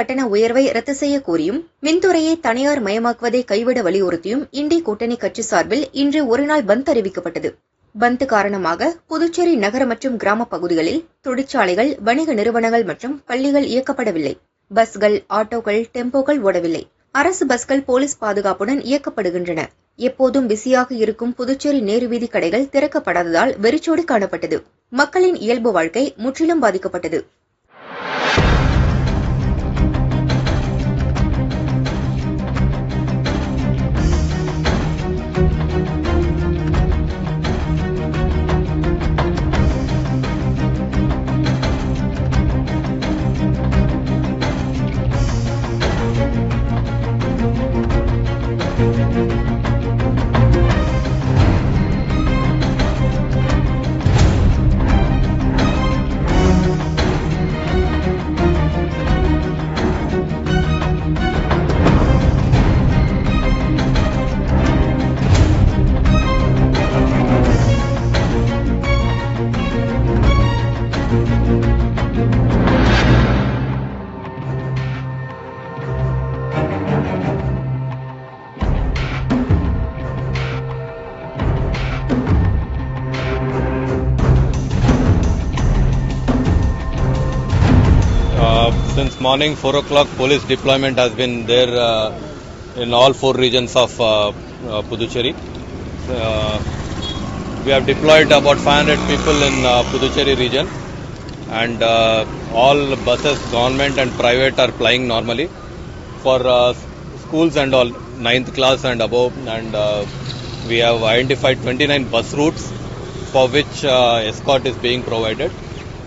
கட்டண உயர்வை ரத்து செய்ய கோரியும் மின்துறையை தனியார் மயமாக்குவதை கைவிட வலியுறுத்தியும் இண்டி கூட்டணி கட்சி சார்பில் இன்று ஒருநாள் பந்த் அறிவிக்கப்பட்டது. பந்த் காரணமாக புதுச்சேரி நகர மற்றும் கிராம பகுதிகளில் தொழிற்சாலைகள் வணிக நிறுவனங்கள் மற்றும் பள்ளிகள் இயக்கப்படவில்லை. பஸ்கள் ஆட்டோக்கள் டெம்போக்கள் ஓடவில்லை. அரசு பஸ்கள் போலீஸ் பாதுகாப்புடன் இயக்கப்படுகின்றன. எப்போதும் பிஸியாக இருக்கும் புதுச்சேரி நேரு வீதி கடைகள் திறக்கப்படாததால் வெறிச்சோடி காணப்பட்டது. மக்களின் இயல்பு வாழ்க்கை முற்றிலும் பாதிக்கப்பட்டது. Since morning 4 o'clock police deployment has been there uh, in all four regions of uh, uh, Puducherry. Uh, we have deployed about 500 people in uh, Puducherry region and uh, all buses government and private are plying normally for uh, schools and all ninth class and above and uh, we have identified 29 bus routes for which uh, escort is being provided.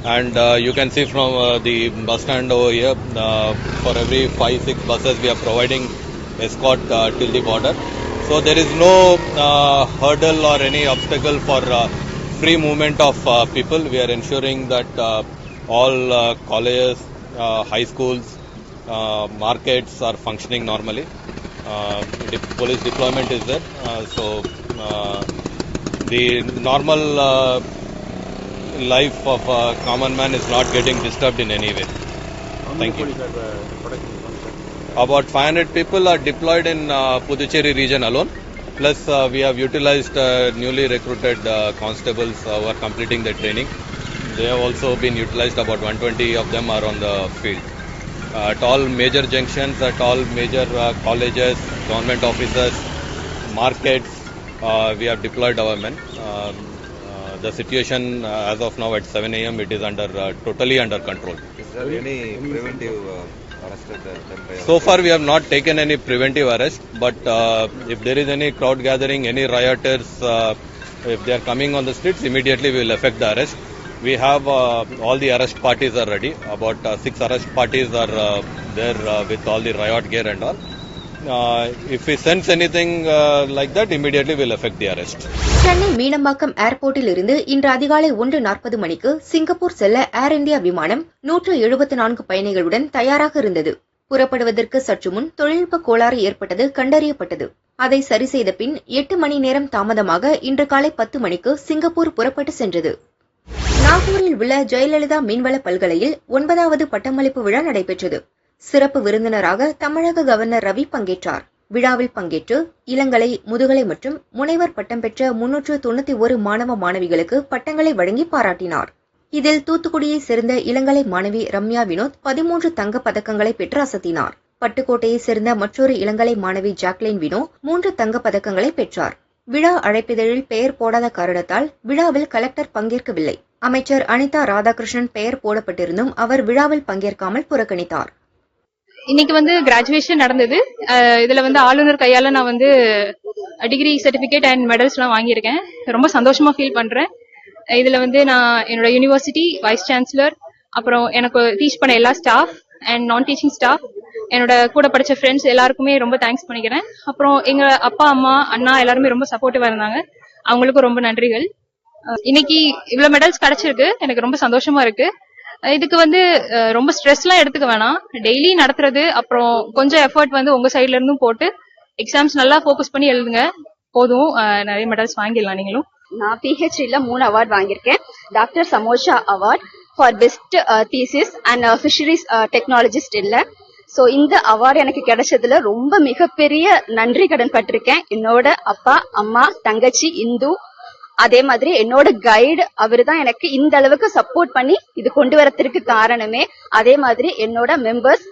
And uh, you can see from uh, the bus stand over here uh, for every five six buses we are providing escort uh, till the border. So there is no uh, hurdle or any obstacle for uh, free movement of uh, people. We are ensuring that uh, all uh, colleges uh, high schools markets are functioning normally uh, police deployment is there uh, so uh, the normal uh, life of a common man is not getting disturbed in any way. Thank you. About 500 people are deployed in uh, Puducherry region alone. Plus, uh, we have utilized uh, newly recruited uh, constables uh, who are completing their training. They have also been utilized. About 120 of them are on the field. Uh, at all major junctions, at all major uh, colleges, government offices, markets, uh, we have deployed our men. Um, uh, the situation uh, as of now at 7 a.m. it is under uh, totally under control. Is there any preventive uh, arrest at the So far we have not taken any preventive arrest, but uh, if there is any crowd gathering, any rioters, uh, if they are coming on the streets, immediately we will effect the arrest. We have uh, all the arrest parties are ready. About uh, six arrest parties are uh, there uh, with all the riot gear and all. Uh, if we sense anything uh, like that, immediately we'll affect the arrest. Chennai Meenambakkam ஏர்போர்ட்டில் இருந்து இன்று அதிகாலை ஒன்று நாற்பது மணிக்கு Singapore செல்ல ஏர் India விமானம் நூற்று எழுபத்து நான்கு பயணிகளுடன் தயாராக இருந்தது புறப்படுவதற்கு சற்று முன் தொழில்நுட்ப கோளாறு ஏற்பட்டது கண்டறியப்பட்டது அதை சரி செய்த பின் எட்டு மணி நேரம் தாமதமாக இன்று காலை பத்து மணிக்கு சிங்கப்பூர் புறப்பட்டு சென்றது நாகூரில் உள்ள ஜெயலலிதா மீன்வள பல்கலையில் ஒன்பதாவது பட்டமளிப்பு விழா நடைபெற்றது. சிறப்பு விருந்தினராக தமிழக கவர்னர் ரவி பங்கேற்றார். விழாவில் பங்கேற்று இளங்கலை முதுகலை மற்றும் முனைவர் பட்டம் பெற்ற முன்னூற்று தொண்ணூத்தி ஒரு மாணவ மாணவிகளுக்கு பட்டங்களை வழங்கி பாராட்டினார். இதில் தூத்துக்குடியை சேர்ந்த இளங்கலை மாணவி ரம்யா வினோத் பதிமூன்று தங்க பதக்கங்களை பெற்று அசத்தினார். பட்டுக்கோட்டையை சேர்ந்த மற்றொரு இளங்கலை மாணவி ஜாக்லின் வினோ மூன்று தங்க பதக்கங்களை பெற்றார். விழா அழைப்பிதழில் பெயர் போடாத காரணத்தால் விழாவில் கலெக்டர் பங்கேற்கவில்லை. அமைச்சர் அனிதா ராதாகிருஷ்ணன் பெயர் போடப்பட்டிருந்தும் அவர் விழாவில் பங்கேற்காமல் புறக்கணித்தார். இன்னைக்கு வந்து கிராஜுவேஷன் நடந்தது. இதுல வந்து ஆளுநர் கையால நான் வந்து டிகிரி சர்டிபிகேட் அண்ட் மெடல்ஸ் எல்லாம் வாங்கியிருக்கேன். ரொம்ப சந்தோஷமா ஃபீல் பண்றேன். இதுல வந்து நான் என்னோட யூனிவர்சிட்டி வைஸ் சான்சலர் அப்புறம் எனக்கு டீச் பண்ண எல்லா ஸ்டாஃப் அண்ட் நான் டீச்சிங் ஸ்டாஃப் என்னோட கூட படிச்ச ஃப்ரெண்ட்ஸ் எல்லாருக்குமே ரொம்ப தேங்க்ஸ் பண்ணிக்கிறேன். அப்புறம் எங்க அப்பா அம்மா அண்ணா எல்லாருமே ரொம்ப சப்போர்ட்டிவா இருந்தாங்க. அவங்களுக்கும் ரொம்ப நன்றிகள். இன்னைக்கு இவ்வளவு மெடல்ஸ் கிடைச்சிருக்கு. எனக்கு ரொம்ப சந்தோஷமா இருக்கு. இதுக்கு வந்து ரொம்ப ரொம்ப ஸ்ட்ரெஸ்லாம் எடுத்துக்க வேணாம். டெய்லி நடத்துறது அப்புறம் கொஞ்சம் எஃபர்ட் வந்து உங்க சைடுல இருந்தும் போட்டு எக்ஸாம்ஸ் நல்லா ஃபோக்கஸ் பண்ணி எழுதுங்க. போதும். நிறைய மெடல்ஸ் வாங்கிடலாம் நீங்களும். நான் பிஹெச்டில மூணு அவார்ட் வாங்கியிருக்கேன். Doctor சமோஷா award for best thesis and fisheries technologist இல்ல. சோ இந்த அவார்டு எனக்கு கிடைச்சதுல ரொம்ப மிகப்பெரிய நன்றி கடன் பட்டிருக்கேன். என்னோட அப்பா அம்மா தங்கச்சி இந்து அதே மாதிரி என்னோட கைடு அவரு தான் எனக்கு இந்த அளவுக்கு சப்போர்ட் பண்ணி இது கொண்டு வரத்திற்கு காரணமே. அதே மாதிரி என்னோட members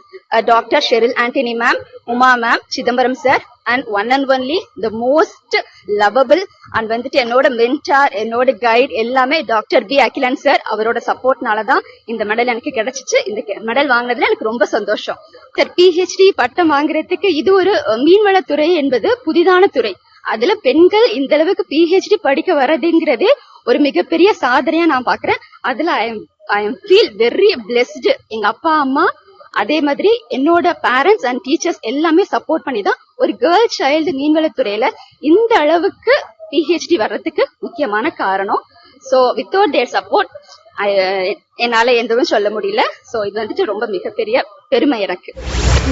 doctor Sheryl Antony ma'am Uma ma'am Chidambaram sir and one and only the most lovable and வந்துட்டு என்னோட மென்டார் என்னோட கைட் எல்லாமே டாக்டர் பி அகிலன் சார் அவரோட சப்போர்ட்னால தான் இந்த மெடல் எனக்கு கிடைச்சிச்சு. இந்த மெடல் வாங்கினதுல எனக்கு ரொம்ப சந்தோஷம். சார் பிஹெச்டி பட்டம் வாங்குறதுக்கு இது ஒரு மீன்வளத்துறை என்பது புதிதான துறை. அதுல பெண்கள் இந்த அளவுக்கு பிஹெச்டி படிக்க வர்றதுங்கிறதே ஒரு மிகப்பெரிய சாதனையா நான் பாக்குறேன். அதுல I am I am feel very blessed எங்க அப்பா அம்மா அதே மாதிரி என்னோட பேரண்ட்ஸ் அண்ட் டீச்சர்ஸ் எல்லாமே சப்போர்ட் பண்ணி தான் ஒரு கேர்ள் சைல்டு மீன்வளத்துறையில இந்த அளவுக்கு பிஹெச்டி வர்றதுக்கு முக்கியமான காரணம். சோ வித்தவுட் தேர் சப்போர்ட் என்னால எதுவும் சொல்ல முடியல. சோ இது வந்துட்டு ரொம்ப மிகப்பெரிய பெருமை எனக்கு.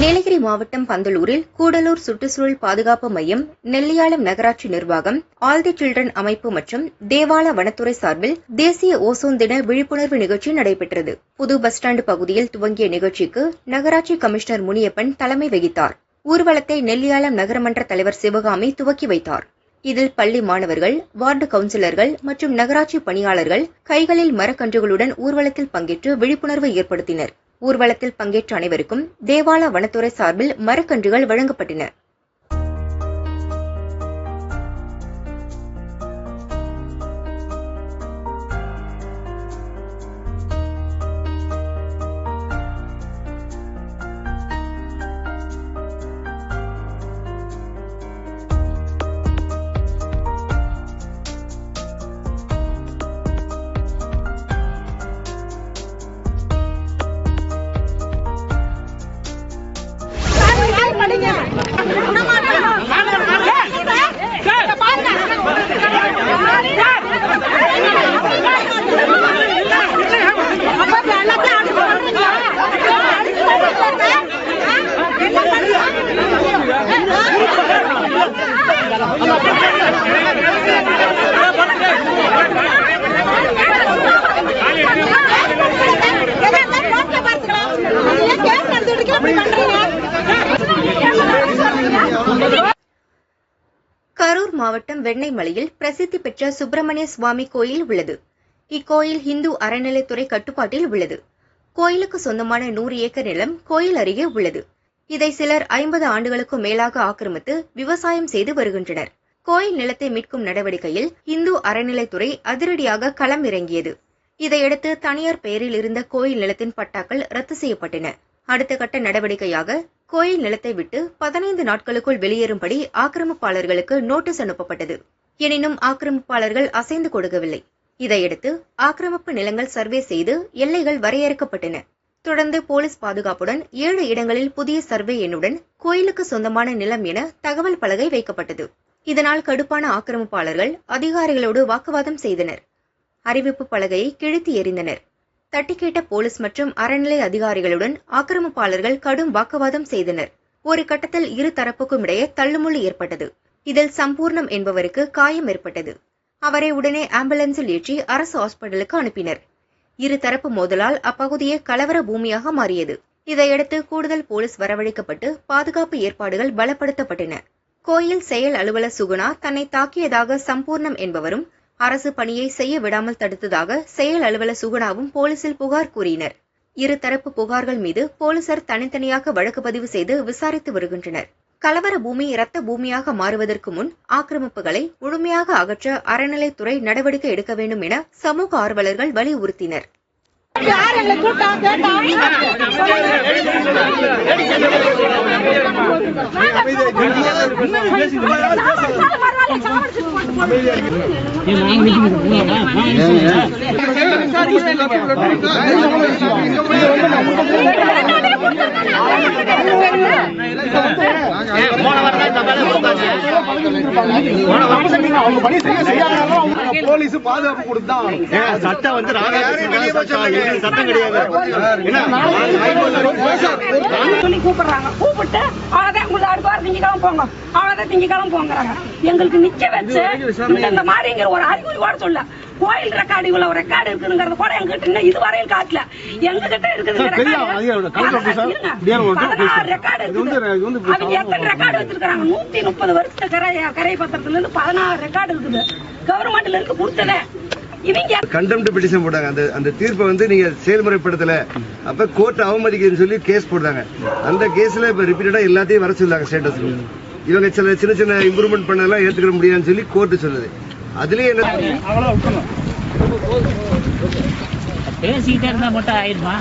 நீலகிரி மாவட்டம் பந்தலூரில் கூடலூர் சுற்றுச்சூழல் பாதுகாப்பு மையம் நெல்லியாளம் நகராட்சி நிர்வாகம் ஆல் தி சில்ட்ரன் அமைப்பு மற்றும் தேவால வனத்துறை சார்பில் தேசிய ஓசோன் தின விழிப்புணர்வு நிகழ்ச்சி நடைபெற்றது. புது பஸ் ஸ்டாண்டு பகுதியில் துவங்கிய நிகழ்ச்சிக்கு நகராட்சி கமிஷனர் முனியப்பன் தலைமை வகித்தார். ஊர்வலத்தை நெல்லியாளம் நகரமன்ற தலைவர் சிவகாமி துவக்கி வைத்தார். இதில் பள்ளி மாணவர்கள் வார்டு கவுன்சிலர்கள் மற்றும் நகராட்சி பணியாளர்கள் கைகளில் மரக்கன்றுகளுடன் ஊர்வலத்தில் பங்கேற்று விழிப்புணர்வு ஏற்படுத்தினர். ஊர்வலத்தில் பங்கேற்ற அனைவருக்கும் தேவாலா வனத்துறை சார்பில் மரக்கன்றுகள் வழங்கப்பட்டன. வெண்ணெய்மலையில் பிரசித்தி பெற்ற சுப்பிரமணிய சுவாமி கோயில் உள்ளது. இக்கோயில் இந்து அறநிலைத்துறை கட்டுப்பாட்டில் உள்ளது. கோயிலுக்கு சொந்தமான நூறு ஏக்கர் நிலம் கோயில் அருகே உள்ளது. இதை சிலர் ஐம்பது ஆண்டுகளுக்கும் மேலாக ஆக்கிரமித்து விவசாயம் செய்து வருகின்றனர். கோயில் நிலத்தை மீட்கும் நடவடிக்கையில் இந்து அறநிலைத்துறை அதிரடியாக களம் இறங்கியது இதையடுத்து தனியார் பெயரில் இருந்த கோயில் நிலத்தின் பட்டாக்கள் ரத்து செய்யப்பட்டன. அடுத்த கட்ட நடவடிக்கையாக கோயில் நிலத்தை விட்டு பதினைந்து நாட்களுக்குள் வெளியேறும்படி ஆக்கிரமிப்பாளர்களுக்கு நோட்டீஸ் அனுப்பப்பட்டது. எனினும் ஆக்கிரமிப்பாளர்கள் அசைந்து கொடுக்கவில்லை. இதையடுத்து ஆக்கிரமிப்பு நிலங்கள் சர்வே செய்து எல்லைகள் வரையறுக்கப்பட்டன. தொடர்ந்து போலீஸ் பாதுகாப்புடன் ஏழு இடங்களில் புதிய சர்வே எண்ணுடன் கோயிலுக்கு சொந்தமான நிலம் என தகவல் பலகை வைக்கப்பட்டது. இதனால் கடுப்பான ஆக்கிரமிப்பாளர்கள் அதிகாரிகளோடு வாக்குவாதம் செய்தனர். அறிவிப்பு பலகையை கிழித்து எறிந்தனர். தட்டிக்கேட்ட போலீஸ் மற்றும் அறநிலை அதிகாரிகளுடன் ஆக்கிரமிப்பாளர்கள் கடும் வாக்குவாதம் செய்தனர். ஒரு கட்டத்தில் இரு தரப்புக்கும் இடையே தள்ளுமுள்ளு ஏற்பட்டது. இதில் சம்பூர்ணம் என்பவருக்கு காயம் ஏற்பட்டது. அவரை உடனே ஆம்புலன்ஸில் ஏற்றி அரசு ஹாஸ்பிட்டலுக்கு அனுப்பினர். இரு தரப்பு மோதலால் அப்பகுதியே கலவர பூமியாக மாறியது. இதையடுத்து கூடுதல் போலீஸ் வரவழைக்கப்பட்டு பாதுகாப்பு ஏற்பாடுகள் பலப்படுத்தப்பட்டன. கோயில் செயல் அலுவலர் சுகுணா தன்னை தாக்கியதாக சம்பூர்ணம் என்பவரும் அரசு பணியை செய்ய விடாமல் தடுத்ததாக செயல் அலுவலர் சுகுணாவும் போலீசில் புகார் கூறினர். இரு தரப்பு புகார்கள் மீது போலீசார் தனித்தனியாக வழக்கு பதிவு செய்து விசாரித்து வருகின்றனர். கலவர பூமி இரத்த பூமியாக மாறுவதற்கு முன் ஆக்கிரமிப்புகளை முழுமையாக அகற்ற அறநிலைத்துறை நடவடிக்கை எடுக்க வேண்டும் என சமூக ஆர்வலர்கள் வலியுறுத்தினர். ஏன் போலீஸ் பாதுகாப்பு கொடுத்தான் சட்டம் வந்து சட்டம் கிடையாது கூப்பிடுறாங்க கூப்பிட்டு அவ்வளவுதான் உங்களுக்கு அடுத்த வாரம் திங்கக்கிழமை போங்க அவ்வளவுதான் திங்கக்கிழமை போங்கிறாங்க எங்களுக்கு நிக்க வச்சு இந்த இந்த மாதிரிங்கிற ஒரு அறிகுறி கூட சொல்ல கோயில் ரெக்கார்டு இவ்வளவு ரெக்கார்டு இருக்குங்கிறத கூட இன்னும் இது வரையில் காட்டல இருக்குது நூத்தி முப்பது வருஷத்து கரை கரை பத்திரத்துல இருந்து பதினாறு ரெக்கார்டு இருக்குது. கவர்மெண்ட்ல இருந்து கண்டெம்ட் பெட்டிஷன் போட்டாங்க. அந்த அந்த தீர்ப்பை வந்து நீங்க செயல்முறைப்படுத்தல. அப்ப கோர்ட் அவமதிக்குதுன்னு சொல்லி கேஸ் போட்டாங்க. அந்த கேஸ்ல இப்ப ரிப்பீட்டடா எல்லாத்தையும் வர சொல்லாங்க ஸ்டேட்டஸ் இவங்க சில சின்ன சின்ன இம்ப்ரூவ்மெண்ட் பண்ணலாம் ஏத்துக்கிற முடியாதுன்னு சொல்லி கோர்ட் சொல்லுது. அதுலயே என்ன பேசிக்கிட்டே இருந்தா மட்டும் ஆயிடுமா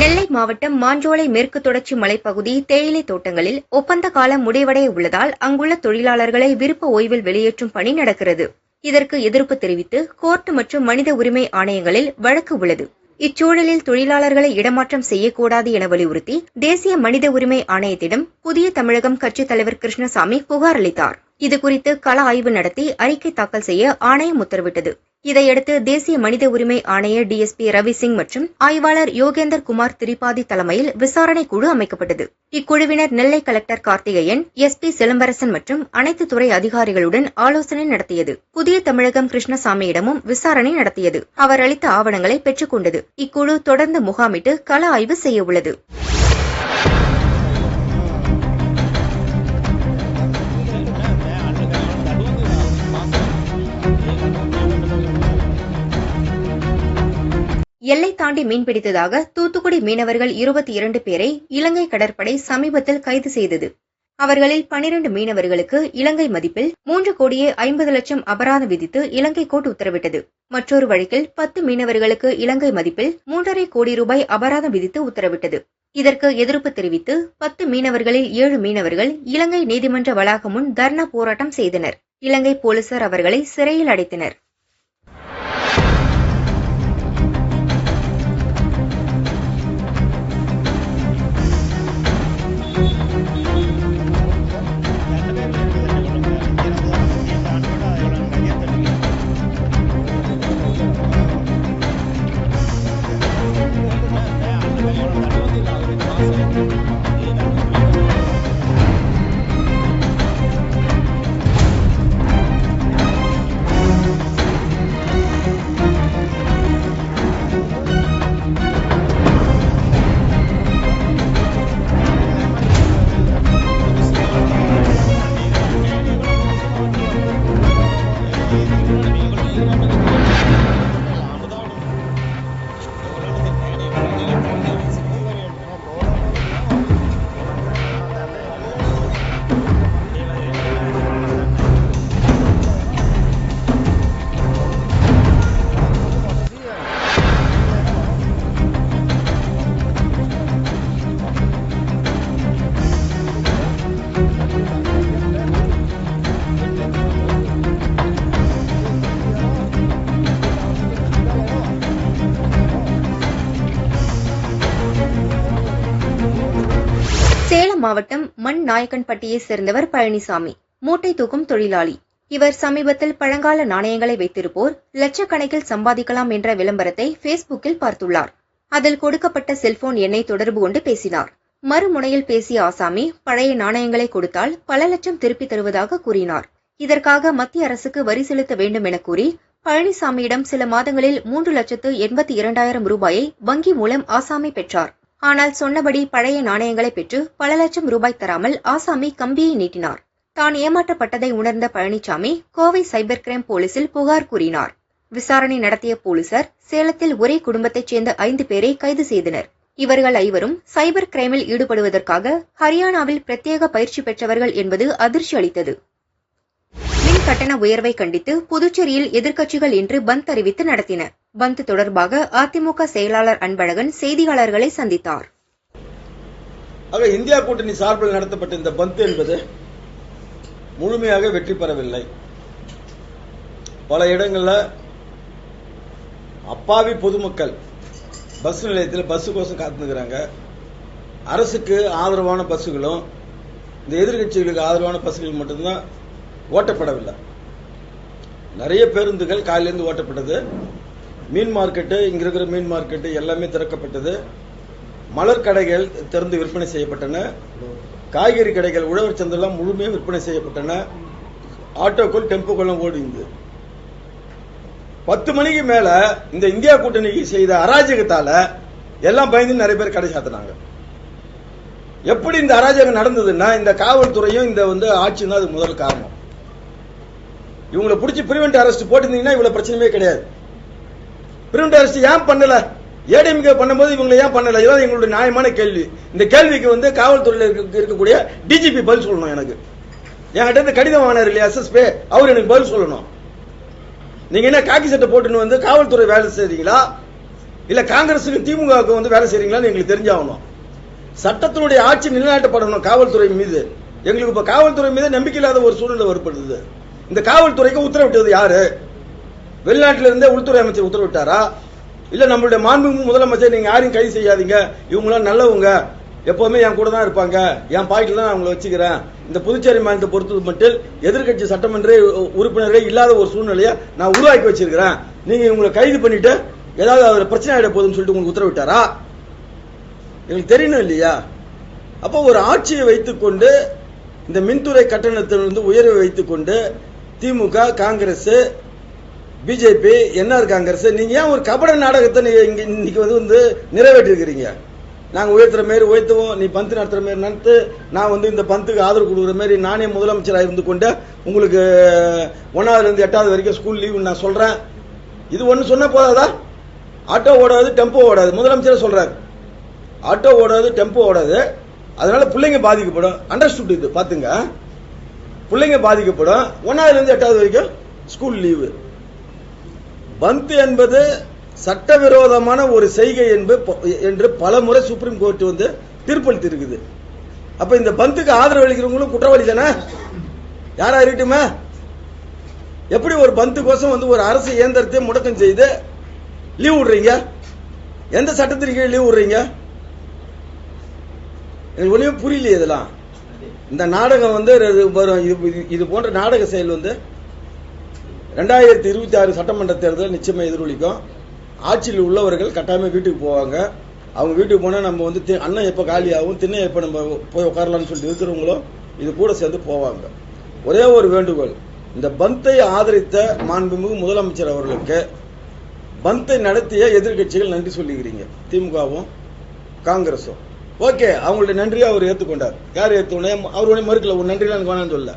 நெல்லை மாவட்டம் மாஞ்சோலை மேற்கு தொடர்ச்சி மலைப்பகுதி தேயிலை தோட்டங்களில் ஒப்பந்த காலம் முடிவடைய உள்ளதால் அங்குள்ள தொழிலாளர்களை விருப்ப ஓய்வில் வெளியேற்றும் பணி நடக்கிறது. இதற்கு எதிர்ப்பு தெரிவித்து கோர்ட் மற்றும் மனித உரிமை ஆணையங்களில் வழக்கு உள்ளது. இச்சூழலில் தொழிலாளர்களை இடமாற்றம் செய்யக்கூடாது என வலியுறுத்தி தேசிய மனித உரிமை ஆணையத்திடம் புதிய தமிழகம் கட்சித் தலைவர் கிருஷ்ணசாமி புகார் அளித்தார். இதுகுறித்து கள ஆய்வு நடத்தி அறிக்கை தாக்கல் செய்ய ஆணையம் உத்தரவிட்டது. இதையடுத்து தேசிய மனித உரிமை ஆணையர் டிஎஸ்பி ரவி சிங் மற்றும் ஆய்வாளர் யோகேந்தர் குமார் திரிபாதி தலைமையில் விசாரணை குழு அமைக்கப்பட்டது. இக்குழுவினர் நெல்லை கலெக்டர் கார்த்திகேயன் எஸ்பி சிலம்பரசன் மற்றும் அனைத்து துறை அதிகாரிகளுடன் ஆலோசனை நடத்தியது. புதிய தமிழகம் கிருஷ்ணசாமியிடமும் விசாரணை நடத்தியது. அவர் அளித்த ஆவணங்களை பெற்றுக்கொண்டது இக்குழு தொடர்ந்து முகாமிட்டு கள ஆய்வு செய்ய உள்ளது. எல்லை தாண்டி மீன்பிடித்ததாக தூத்துக்குடி மீனவர்கள் இருபத்தி இரண்டு பேரை இலங்கை கடற்படை சமீபத்தில் கைது செய்தது. அவர்களில் பனிரண்டு மீனவர்களுக்கு இலங்கை மதிப்பில் மூன்று கோடியே ஐம்பது லட்சம் அபராதம் விதித்து இலங்கை கோர்ட் உத்தரவிட்டது. மற்றொரு வழக்கில் பத்து மீனவர்களுக்கு இலங்கை மதிப்பில் மூன்றரை கோடி ரூபாய் அபராதம் விதித்து உத்தரவிட்டது. இதற்கு எதிர்ப்பு தெரிவித்து பத்து மீனவர்களில் ஏழு மீனவர்கள் இலங்கை நீதிமன்ற வளாகம் முன் தர்ணா போராட்டம் செய்தனர். இலங்கை போலீசார் அவர்களை சிறையில் அடைத்தனர். மாவட்டம் மண் நாயக்கன்பட்டியைச் சேர்ந்தவர் பழனிசாமி. மூட்டை தூக்கும் தொழிலாளி. இவர் சமீபத்தில் பழங்கால நாணயங்களை வைத்திருப்போர் லட்சக்கணக்கில் சம்பாதிக்கலாம் என்ற விளம்பரத்தை பேஸ்புக்கில் பார்த்துள்ளார். அதில் கொடுக்கப்பட்ட செல்போன் எண்ணை தொடர்பு கொண்டு பேசினார். மறுமுனையில் பேசிய ஆசாமி பழைய நாணயங்களை கொடுத்தால் பல லட்சம் திருப்பித் தருவதாக கூறினார். இதற்காக மத்திய அரசுக்கு வரி செலுத்த வேண்டும் என கூறி பழனிசாமியிடம் சில மாதங்களில் மூன்று லட்சத்து எண்பத்தி இரண்டாயிரம் ரூபாயை வங்கி மூலம் ஆசாமி பெற்றார். ஆனால் சொன்னபடி பழைய நாணயங்களை பெற்று பல லட்சம் ரூபாய் தராமல் ஆசாமி கம்பியை நீட்டினார். தான் ஏமாற்றப்பட்டதை உணர்ந்த பழனிசாமி கோவை சைபர் கிரைம் போலீசில் புகார் கூறினார். விசாரணை நடத்திய போலீசார் சேலத்தில் ஒரே குடும்பத்தைச் சேர்ந்த ஐந்து பேரை கைது செய்தனர். இவர்கள் ஐவரும் சைபர் கிரைமில் ஈடுபடுவதற்காக ஹரியானாவில் பிரத்யேக பயிற்சி பெற்றவர்கள் என்பது அதிர்ச்சி அளித்தது. மின் கட்டண உயர்வை கண்டித்து புதுச்சேரியில் எதிர்க்கட்சிகள் இன்று பந்த் அறிவித்து நடத்தின. பந்த் தொடர்பாக அதிமுக செயலாளர் அன்பழகன் செய்தியாளர்களை சந்தித்தார். ஆக இந்தியா கூட்டணி சார்பில் நடத்தப்பட்ட இந்த பந்த் என்பது முழுமையாக வெற்றி பெறவில்லை. பல இடங்கள்ல அப்பாவி பொதுமக்கள் பஸ் நிலையத்தில் பஸ் கோசம் காத்துக்கிறாங்க அரசுக்கு ஆதரவான பஸ்ஸுகளும் இந்த எதிர்கட்சிகளுக்கு ஆதரவான பஸ்ஸுகள் மட்டும்தான் ஓட்டப்படவில்லை. நிறைய பேருந்துகள் காலையிலேருந்து ஓட்டப்பட்டது. மீன் மார்க்கெட்டு இங்கே இருக்கிற மீன் மார்க்கெட்டு எல்லாமே திறக்கப்பட்டது. மலர் கடைகள் திறந்து விற்பனை செய்யப்பட்டன. காய்கறி கடைகள் உழவர் சந்தைலாம் முழுமையாக விற்பனை செய்யப்பட்டன. ஆட்டோக்கள் டெம்போக்களும் ஓடிந்து பத்து மணிக்கு மேல இந்த இந்தியா கூட்டணிக்கு செய்த அராஜகத்தால எல்லாம் பயந்து நிறைய பேர் கடை சாத்தினாங்க. எப்படி இந்த அராஜகம் நடந்ததுன்னா இந்த காவல்துறையும் இந்த வந்து ஆட்சியும் தான் அது முதல் காரணம். இவங்களை பிடிச்சி பிரிவெண்ட் அரெஸ்ட் போட்டிருந்தீங்கன்னா இவ்வளவு பிரச்சனையே கிடையாது. பிரிவெண்ட் அரெஸ்ட் ஏன் பண்ணல? ஏடிஎம்கே பண்ணும்போது இவங்களை ஏன் பண்ணல? இதான் எங்களுடைய நியாயமான கேள்வி. இந்த கேள்விக்கு வந்து காவல்துறையில் இருக்க- இருக்கக்கூடிய டிஜிபி பதில் சொல்லணும் எனக்கு. என்கிட்ட இருந்து கடிதம் வாங்கினார் இல்லையா எஸ்எஸ்பி அவர் எனக்கு பதில் சொல்லணும். நீங்க என்ன காக்கி சட்டை போட்டுன்னு வந்து காவல்துறை வேலை செய்றீங்களா? இல்ல காங்கிரஸுக்கு திமுகவுக்கு வந்து வேலை செய்றீங்களான்னு எங்களுக்கு தெரிஞ்சாகணும். சட்டத்தினுடைய ஆட்சி நிலைநாட்டப்படணும் காவல்துறை மீது. எங்களுக்கு இப்ப காவல்துறை மீது நம்பிக்கை இல்லாத ஒரு சூழ்நிலை ஏற்படுது. இந்த காவல்துறைக்கு உத்தரவிட்டது யாரு? வெளிநாட்டில இருந்தே உள்துறை அமைச்சர் உத்தரவிட்டாரா? இல்ல நம்மளுடைய மாண்புமிகு முதலமைச்சர் நீங்க யாரையும் கைது செய்யாதீங்க. இவங்களாம் நல்லவங்க. எப்பவுமே என் கூட தான் இருப்பாங்க. என் பாக்கெட்ல தான் நான் அவங்களை வச்சுக்கிறேன். இந்த புதுச்சேரி மாநிலத்தை பொறுத்தது மட்டும் எதிர்க்கட்சி சட்டமன்ற உறுப்பினரே இல்லாத ஒரு சூழ்நிலையை நான் உருவாக்கி வச்சிருக்கிறேன். நீங்க இவங்களை கைது பண்ணிட்டு ஏதாவது அவர் பிரச்சனை ஆகிட போகுதுன்னு சொல்லிட்டு உங்களுக்கு உத்தரவிட்டாரா? எங்களுக்கு தெரியணும் இல்லையா? அப்போ ஒரு ஆட்சியை வைத்துக்கொண்டு இந்த மின்துறை கட்டணத்திலிருந்து உயர்வை வைத்துக்கொண்டு திமுக காங்கிரஸ் பிஜேபி என்ஆர் காங்கிரஸ்? நீங்க ஏன் ஒரு கபட நாடகத்தை நீங்க இங்கே இன்னைக்கு வந்து வந்து நிறைவேற்றிருக்கிறீங்க? நாங்க உயர்த்துற மாரி உயர்த்துவோம் நீ பந்து நடத்துற மாரி நடத்து நான் வந்து இந்த பந்துக்கு ஆதரவு கொடுக்குற மாரி நானே முதலமைச்சராக இருந்து கொண்டு உங்களுக்கு ஒன்னாவதுல இருந்து எட்டாவது வரைக்கும் ஸ்கூல் லீவு நான் சொல்றேன். இது ஒண்ணு சொன்ன போதாதா? ஆட்டோ ஓடாது டெம்போ ஓடாது. முதலமைச்சர் சொல்றாரு. ஆட்டோ ஓடாது டெம்போ ஓடாது. அதனால பிள்ளைங்க பாதிக்கப்படும். அண்டர்ஸ்டுட் இது. பாத்துங்க. பிள்ளைங்க பாதிக்கப்படும். ஒன்னாவதுலேருந்து எட்டாவது வரைக்கும் ஸ்கூல் லீவு பந்த் என்பது சட்டவிரோதமான ஒரு செய்கை என்பது என்று பல முறை சுப்ரீம் கோர்ட் வந்து தீர்ப்பளித்து இருக்குது அப்ப இந்த பந்துக்கு ஆதரவு அளிக்கிறவங்களும் குற்றவாளி தானே? யாரா இருக்கட்டுமே? எப்படி ஒரு பந்து கோசம் வந்து ஒரு அரசு இயந்திரத்தை முடக்கம் செய்து லீவ் விடுறீங்க? எந்த சட்டத்திற்கு லீவ் விடுறீங்க? எனக்கு ஒன்றுமே புரியலையே இதெல்லாம். இந்த நாடகம் வந்து இது- வரும். இது- இது போன்ற நாடக செயல் வந்து ரெண்டாயிரத்தி இருபத்தி ஆறு சட்டமன்ற தேர்தல் நிச்சயமாக எதிரொலிக்கும். ஆட்சியில் உள்ளவர்கள் கட்டாயமாக வீட்டுக்கு போவாங்க. அவங்க வீட்டுக்கு போனால் நம்ம வந்து தி- அண்ணன் எப்போ காலியாகும் திண்ணை எப்போ நம்ம போய் உட்காரலாம்னு சொல்லிட்டு இருக்கிறவங்களும் இது கூட சேர்ந்து போவாங்க. ஒரே ஒரு வேண்டுகோள் இந்த பந்தை ஆதரித்த மாண்புமிகு முதலமைச்சர் அவர்களுக்கு பந்தை நடத்திய எதிர்க்கட்சிகள் நன்றி சொல்லிக்கிறீங்க. திமுகவும் காங்கிரஸும் ஓகே அவங்களுடைய நன்றியை அவர் ஏற்றுக்கொண்டார் யார் ஏற்றுக்கொண்டே அவர் ஒன்றும் மறுக்கல ஒரு நன்றியெல்லாம் எனக்கு வேணாம்னு சொல்லல.